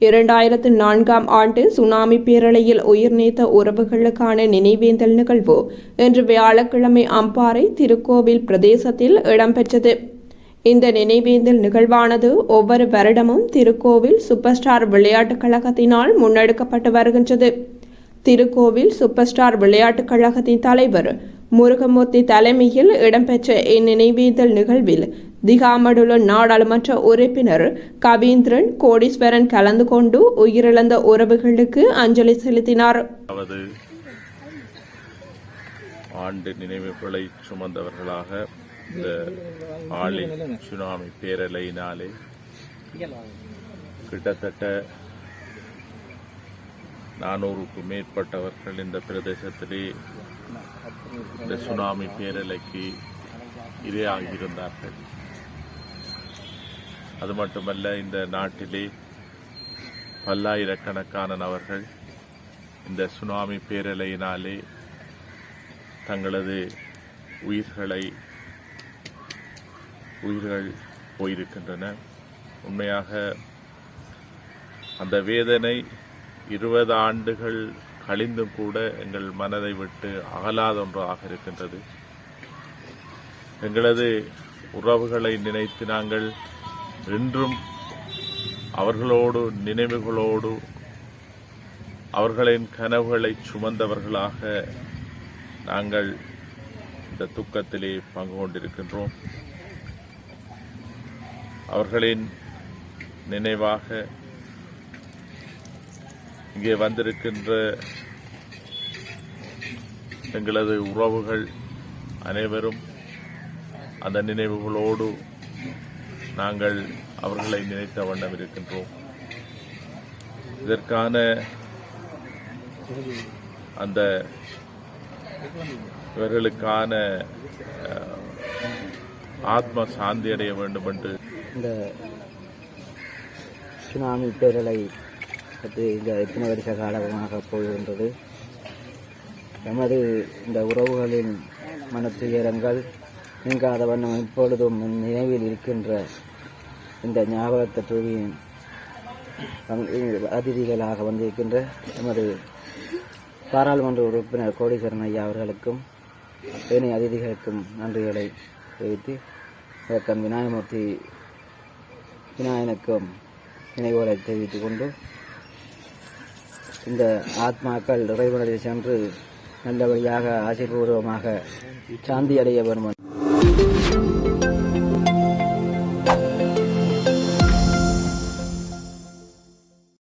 இரண்டாயிரத்து நான்காம் ஆண்டு சுனாமி பேரலையில் உயிர் நீத்த உறவுகளுக்கான நினைவேந்தல் நிகழ்வு இன்று வியாழக்கிழமை அம்பாறை திருக்கோவில் பிரதேசத்தில் இடம்பெற்றது. இந்த நினைவேந்தல் நிகழ்வானது ஒவ்வொரு வருடமும் திருக்கோவில் சூப்பர் ஸ்டார் விளையாட்டுக் கழகத்தினால் முன்னெடுக்கப்பட்டு வருகின்றது. திருக்கோவில் சூப்பர் ஸ்டார் விளையாட்டுக் கழகத்தின் தலைவர் முருகமூர்த்தி தலைமையில் இடம்பெற்ற இந்நினைவேந்தல் நிகழ்வில் திகாமடுல நாடாளுமன்ற உறுப்பினர் கவீந்திரன் கோடீஸ்வரன் கலந்து கொண்டு உயிரிழந்த உறவுகளுக்கு அஞ்சலி செலுத்தினார். ஆண்டு நினைவுகளை சுமந்தவர்களாக இந்த ஆளி சுனாமி பேரலையினாலே கிட்டத்தட்ட நானூறுக்கும் மேற்பட்டவர்கள் இந்த பிரதேசத்திலே இந்த சுனாமி பேரலைக்கு இரையாகியிருந்தார்கள். அது மட்டுமல்ல இந்த நாட்டிலே பல்லாயிரக்கணக்கான நபர்கள் இந்த சுனாமி பேரலையினாலே தங்களது உயிர்களை உயிர்கள் போயிருக்கின்றன. உண்மையாக அந்த வேதனை இருபது ஆண்டுகள் கழிந்தும் கூட எங்கள் மனதை விட்டு அகலாத ஒன்றாக இருக்கின்றது. எங்களது உறவுகளை நினைத்து நாங்கள் இன்றும் அவர்களோடு நினைவுகளோடு அவர்களின் கனவுகளை சுமந்தவர்களாக நாங்கள் இந்த துக்கத்திலே பங்கு கொண்டிருக்கின்றோம். அவர்களின் நினைவாக இங்கே வந்திருக்கின்ற எங்களது உறவுகள் அனைவரும் அந்த நினைவுகளோடு நாங்கள் அவர்களை நினைத்த வண்ணம் இருக்கின்றோம். இதற்கான அந்த இவர்களுக்கான ஆத்ம சாந்தி அடைய வேண்டும் என்று இந்த சுனாமி பேரலை பற்றி இந்த எத்தனை வருஷ காலமாக போகின்றது எமது இந்த உறவுகளின் மனத்துயரங்கள் நீங்காத வண்ணம் இப்பொழுதும் நினைவில் இருக்கின்ற இந்த ஞாபகத்தை தூவியின் அதிதிகளாக வந்திருக்கின்ற எமது பாராளுமன்ற உறுப்பினர் கோடீஸ்வரன் ஐயா அவர்களுக்கும் ஏனைய அதிதிகளுக்கும் நன்றிகளை தெரிவித்து இயக்கம் விநாயகமூர்த்தி விநாயகனுக்கும் நினைவுகளை தெரிவித்துக் கொண்டு இந்த ஆத்மாக்கள் இறைவனில் சென்று நல்லபடியாக ஆசிர்பூர்வமாக சாந்தி அடைய வருமானம்